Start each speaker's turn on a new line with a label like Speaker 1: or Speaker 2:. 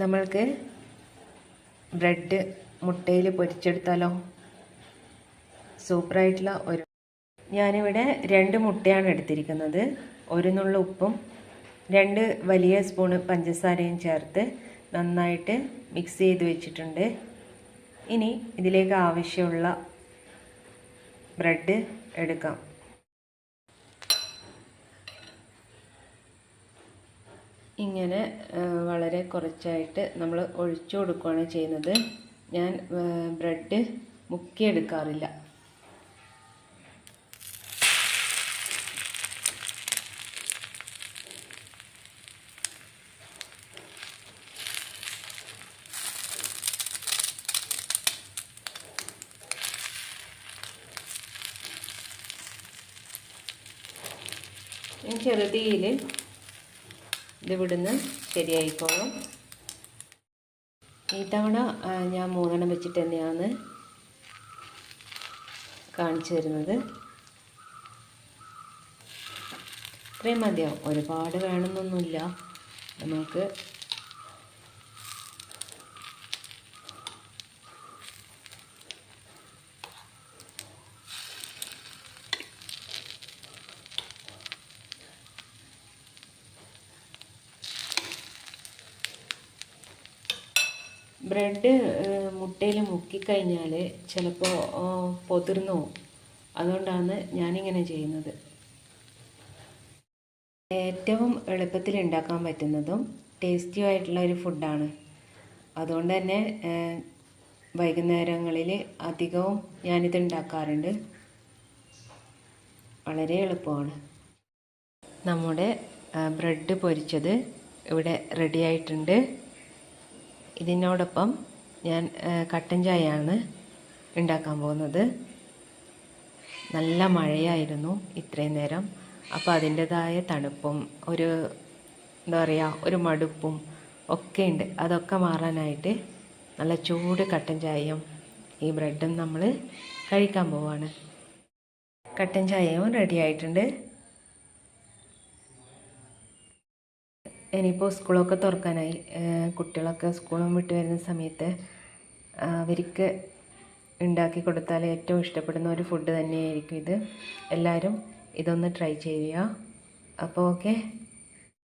Speaker 1: നമ്മൾക്ക് ബ്രെഡ് മുട്ടയിൽ പൊരിച്ചെടുത്താലോ? സൂപ്പറായിട്ടുള്ള ഒരു ഞാനിവിടെ രണ്ട് മുട്ടയാണ് എടുത്തിരിക്കുന്നത്. ഒരു നുള്ള ഉപ്പും രണ്ട് വലിയ സ്പൂണ് പഞ്ചസാരയും ചേർത്ത് നന്നായിട്ട് മിക്സ് ചെയ്ത് വെച്ചിട്ടുണ്ട്. ഇനി ഇതിലേക്ക് ആവശ്യമുള്ള ബ്രെഡ് എടുക്കാം. ഇങ്ങനെ വളരെ കുറച്ചായിട്ട് നമ്മൾ ഒഴിച്ചു കൊടുക്കുകയാണ് ചെയ്യുന്നത്. ഞാൻ ബ്രെഡ് മുക്കിയെടുക്കാറില്ല. ചെറുതീയിൽ ഇത് ഇവിടുന്ന് ശരിയായിക്കോളും. ഈ തവണ ഞാൻ മൂന്നെണ്ണം വെച്ചിട്ട് തന്നെയാണ് കാണിച്ചു തരുന്നത്. ഇത്രയും മതിയാവും ഒരുപാട് വേണമെന്നൊന്നുമില്ല. നമുക്ക് ബ്രെഡ് മുട്ടയിൽ മുക്കിക്കഴിഞ്ഞാൽ ചിലപ്പോൾ പൊതിർന്നു പോകും അതുകൊണ്ടാണ് ഞാനിങ്ങനെ ചെയ്യുന്നത്. ഏറ്റവും എളുപ്പത്തിൽ ഉണ്ടാക്കാൻ പറ്റുന്നതും ടേസ്റ്റിയും ആയിട്ടുള്ള ഒരു ഫുഡാണ് അതുകൊണ്ട് തന്നെ വൈകുന്നേരങ്ങളിൽ അധികവും ഞാനിത് ഉണ്ടാക്കാറുണ്ട് വളരെ എളുപ്പമാണ്. നമ്മുടെ ബ്രെഡ് പൊരിച്ചത് ഇവിടെ റെഡി ആയിട്ടുണ്ട്. ഇതിനോടൊപ്പം ഞാൻ കട്ടൻ ചായയാണ് ഉണ്ടാക്കാൻ പോകുന്നത്. നല്ല മഴയായിരുന്നു ഇത്രയും നേരം. അപ്പോൾ അതിന്റെതായ തണുപ്പും ഒരു എന്താ പറയുക ഒരു മടുപ്പും ഒക്കെ ഉണ്ട്. അതൊക്കെ മാറാനായിട്ട് നല്ല ചൂട് കട്ടൻ ചായയും ഈ ബ്രെഡും നമ്മൾ കഴിക്കാൻ പോവാണ്. കട്ടൻ ചായയും റെഡി ആയിട്ടുണ്ട്. ഇനിയിപ്പോൾ സ്കൂളൊക്കെ തുറക്കാനായി. കുട്ടികളൊക്കെ സ്കൂളും വിട്ട് വരുന്ന സമയത്ത് അവർക്ക് ഉണ്ടാക്കി കൊടുത്താൽ ഏറ്റവും ഇഷ്ടപ്പെടുന്ന ഒരു ഫുഡ് തന്നെയായിരിക്കും ഇത്. എല്ലാവരും ഇതൊന്ന് ട്രൈ ചെയ്യുക. അപ്പോൾ ഓക്കെ